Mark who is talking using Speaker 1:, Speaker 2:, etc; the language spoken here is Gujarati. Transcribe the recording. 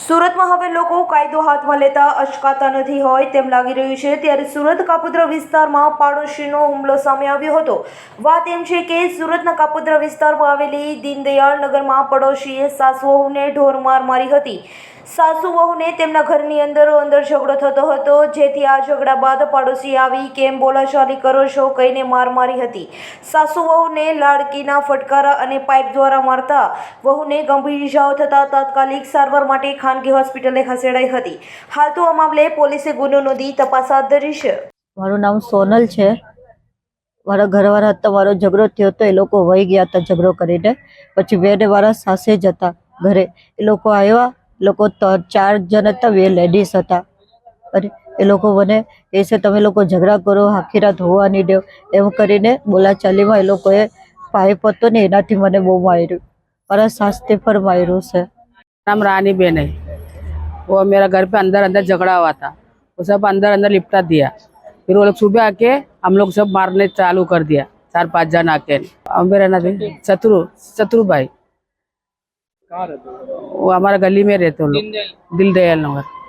Speaker 1: સુરતમાં હવે લોકો કાયદો હાથમાં લેતા અચકાતા નથી હોય તેમ લાગી રહ્યું છે. ત્યારે સુરત કાપોદ્રા વિસ્તારમાં પાડોશીનો હુમલો સામે આવ્યો હતો. વાત એમ છે કે સુરતના કાપોદ્રા વિસ્તારમાં આવેલી દીનદયાળ નગરમાં પડોશીએ સાસુ વહુને ઢોર માર હતી. સાસુ વહુને તેમના ઘરની અંદર અંદર ઝઘડો થતો હતો. જેથી આ ઝઘડા બાદ પાડોશી આવી કેમ બોલાચાલી કરો છો કહીને માર મારી હતી. સાસુ વહુને લાડકીના ફટકારા અને પાઇપ દ્વારા મારતા વહુને ગંભીર ઇજાઓ થતાં તાત્કાલિક સારવાર માટે ખાનગી હોસ્પિટલે ખસેડાઈ હતી. હાલ તો આ મામલે પોલીસે ગુનો નોંધી તપાસ હાથ ધરી છે.
Speaker 2: મારું નામ સોનલ છે. મારા ઘરવાળા હતા મારો ઝઘડો થયો હતો એ લોકો વહી ગયા હતા ઝઘડો કરીને. પછી બે ને મારા સાસે જ હતા ઘરે. એ લોકો આવ્યા. લોકો ચાર જણ હતા, બે લેડીઝ હતા. અને એ લોકો મને એ છે, તમે લોકો ઝઘડા કરો, આખી રાત હોવા નહીં દેવ એમ કરીને બોલાચાલીમાં એ લોકોએ પાઇપ હતો ને એનાથી મને બહુ માર્યું. મારા સાસથી પણ માર્યું છે.
Speaker 3: नाम रानी बेन है। वो मेरा घर पे अंदर अंदर झगड़ा हुआ था। वो सब अंदर अंदर लिपटा दिया। फिर वो लोग सुबह आके हम लोग सब मारने चालू कर दिया। चार पाँच जन आके। हम मेरा ना शत्रु शत्रु भाई। वो हमारा गली में रहते लोग। दिल दयाल नगर।